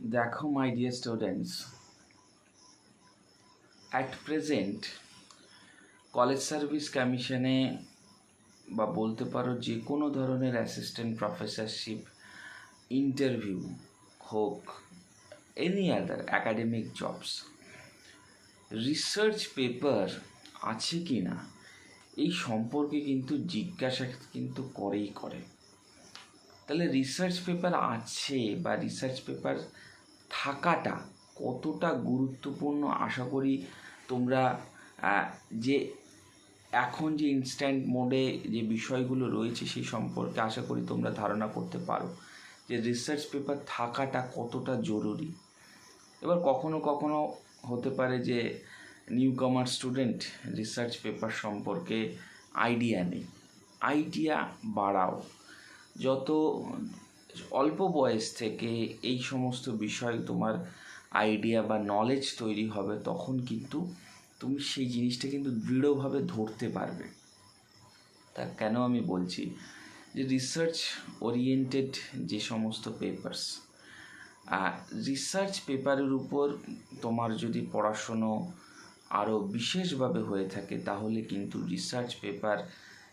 দেখো my dear students at present college service কমিশনে বা বলতে পারো যে কোনো ধরনের অ্যাসিস্ট্যান্ট প্রফেসরশিপ ইন্টারভিউ হোক any other academic jobs research paper আছে কি না, এই সম্পর্কে কিন্তু জিজ্ঞাসা কিন্তু করেই করে। তাহলে রিসার্চ পেপার আছে বা রিসার্চ পেপার থাকাটা কতটা গুরুত্বপূর্ণ আশা করি তোমরা যে এখন যে ইনস্ট্যান্ট মোডে যে বিষয়গুলো রয়েছে সেই সম্পর্কে আশা করি তোমরা ধারণা করতে পারো যে রিসার্চ পেপার থাকাটা কতটা জরুরি। এবার কখনো কখনো হতে পারে যে new comer student research paper সম্পর্কে আইডিয়া নেই। আইডিয়া বাড়াও। যত অল্প বয়স থেকে এই সমস্ত বিষয় তোমার আইডিয়া বা নলেজ তৈরি হবে, তখন কিন্তু তুমি সেই জিনিসটা কিন্তু দৃঢ়ভাবে ধরতে পারবে। তা কেন আমি বলছি? যে রিসার্চ ওরিয়েন্টেড যে সমস্ত পেপার্স রিসার্চ পেপারের উপর তোমার যদি পড়াশুনো আরও বিশেষভাবে হয়ে থাকে, তাহলে কিন্তু রিসার্চ পেপার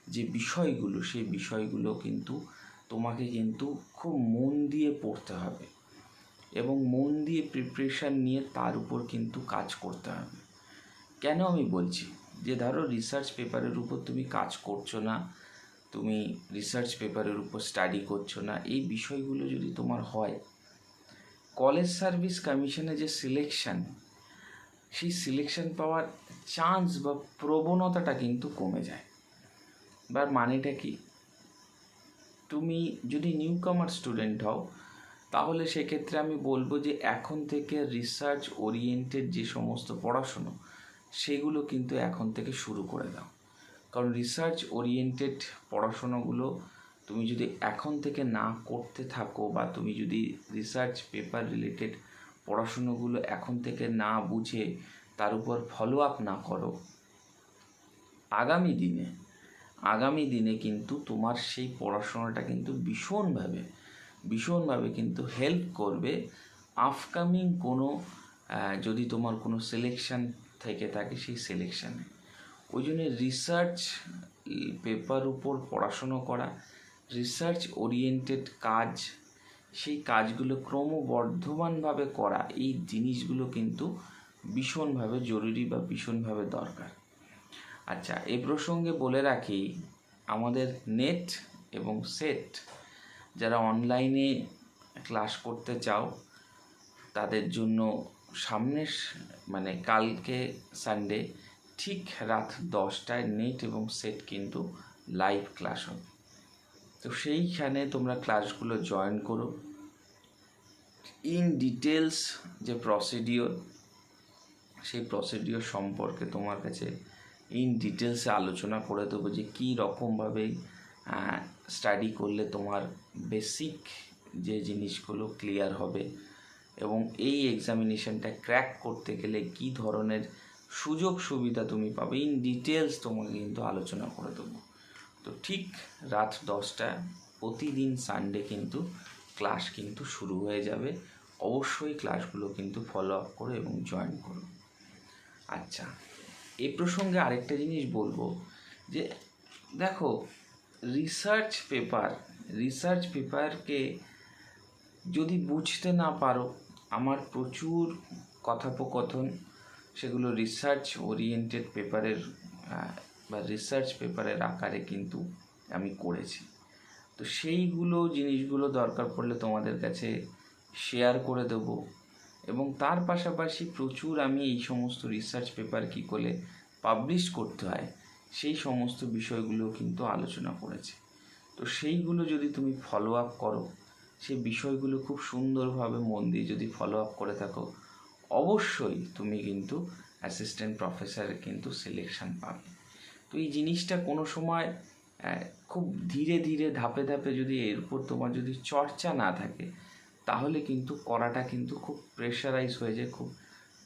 যে বিষয়গুলো, সেই বিষয়গুলো কিন্তু তোমাকে কিন্তু খুব মন দিয়ে পড়তে হবে এবং মন দিয়ে প্রিপারেশান নিয়ে তার উপর কিন্তু কাজ করতে হবে। কেন আমি বলছি? যে ধরো রিসার্চ পেপারের উপর তুমি কাজ করছ না, তুমি রিসার্চ পেপারের উপর স্টাডি করছ না, এই বিষয়গুলো যদি তোমার হয় কলেজ সার্ভিস কমিশনে যে সিলেকশান সেই সিলেকশান পাওয়ার চান্স বা প্রবণতাটা কিন্তু কমে যায়। বা মানেটা কি? তুমি যদি নিউ কামার স্টুডেন্ট হও, তাহলে সেক্ষেত্রে আমি বলব যে এখন থেকে রিসার্চ ওরিয়েন্টেড যে সমস্ত পড়াশুনো, সেগুলো কিন্তু এখন থেকে শুরু করে দাও। কারণ রিসার্চ ওরিয়েন্টেড পড়াশোনাগুলো তুমি যদি এখন থেকে না করতে থাকো বা তুমি যদি রিসার্চ পেপার রিলেটেড পড়াশুনোগুলো এখন থেকে না বুঝে তার উপর ফলো আপ না করো, আগামী দিনে আগামী দিনে কিন্তু তোমার সেই পড়াশোনাটা কিন্তু ভীষণভাবে ভীষণভাবে কিন্তু হেল্প করবে। আপকামিং কোনো যদি তোমার কোনো সিলেকশান থেকে থাকে সেই সিলেকশানে ওই জন্য রিসার্চ পেপার উপর পড়াশুনো করা রিসার্চ ওরিয়েন্টেড কাজ, সেই কাজগুলো ক্রমবর্ধমানভাবে করা, এই জিনিসগুলো কিন্তু ভীষণভাবে জরুরি বা ভীষণভাবে দরকার। আচ্ছা এ প্রসঙ্গে বলে রাখি, আমাদের নেট এবং সেট যারা অনলাইনে ক্লাস করতে চাও, তাদের জন্য সামনের মানে কালকে সানডে ঠিক রাত দশটায় নেট এবং সেট কিন্তু লাইভ ক্লাস হবে তো সেইখানে তোমরা ক্লাসগুলো জয়েন করো। ইন ডিটেলস যে প্রসিডিওর সেই প্রসিডিওর সম্পর্কে তোমার কাছে ইন ডিটেলসে আলোচনা করে দেবো যে কী রকমভাবে স্টাডি করলে তোমার বেসিক যে জিনিসগুলো ক্লিয়ার হবে এবং এই এক্সামিনেশনটা ক্র্যাক করতে গেলে কী ধরনের সুযোগ সুবিধা তুমি পাবে ইন ডিটেলস তোমাকে কিন্তু আলোচনা করে দেবো। তো ঠিক রাত দশটা, প্রতিদিন সানডে কিন্তু ক্লাস কিন্তু শুরু হয়ে যাবে। অবশ্যই ক্লাসগুলো কিন্তু ফলো আপ করো এবং জয়েন করো। আচ্ছা। এ প্রসঙ্গে আরেকটা জিনিস বলব, যে দেখো রিসার্চ পেপার রিসার্চ পেপারকে যদি বুঝতে না পারো, আমার প্রচুর কথোপকথন, সেগুলো রিসার্চ ওরিয়েন্টেড পেপারের বা রিসার্চ পেপারের আকারে কিন্তু আমি করেছি। তো সেইগুলো জিনিসগুলো দরকার পড়লে তোমাদের কাছে শেয়ার করে দেবো। এবং তার পাশাপাশি প্রচুর আমি এই সমস্ত রিসার্চ পেপার কী করে পাবলিশ করতে হয়, সেই সমস্ত বিষয়গুলো কিন্তু আলোচনা করেছি। তো সেইগুলো যদি তুমি ফলো আপ করো সেই বিষয়গুলো খুব সুন্দরভাবে মন দিয়ে যদি ফলো আপ করে থাকো, অবশ্যই তুমি কিন্তু অ্যাসিস্ট্যান্ট প্রফেসরের কিন্তু সিলেকশন পাবে। তো এই জিনিসটা কোনো সময় খুব ধীরে ধীরে ধাপে ধাপে যদি এর উপর তোমার যদি চর্চা না থাকে তাহলে কিন্তু করাটা কিন্তু খুব প্রেশারাইজ হয়ে যায়, খুব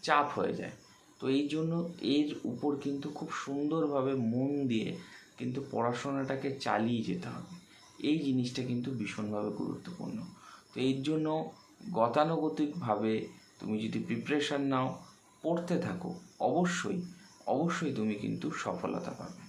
চাপ হয়ে যায়। তো এই জন্য এর উপর কিন্তু খুব সুন্দরভাবে মন দিয়ে কিন্তু পড়াশোনাটাকে চালিয়ে যেতে হবে। এই জিনিসটা কিন্তু ভীষণভাবে গুরুত্বপূর্ণ। তো এর জন্য গতানুগতিকভাবে তুমি যদি প্রিপারেশান নাও, পড়তে থাকো, অবশ্যই অবশ্যই তুমি কিন্তু সফলতা পাবে।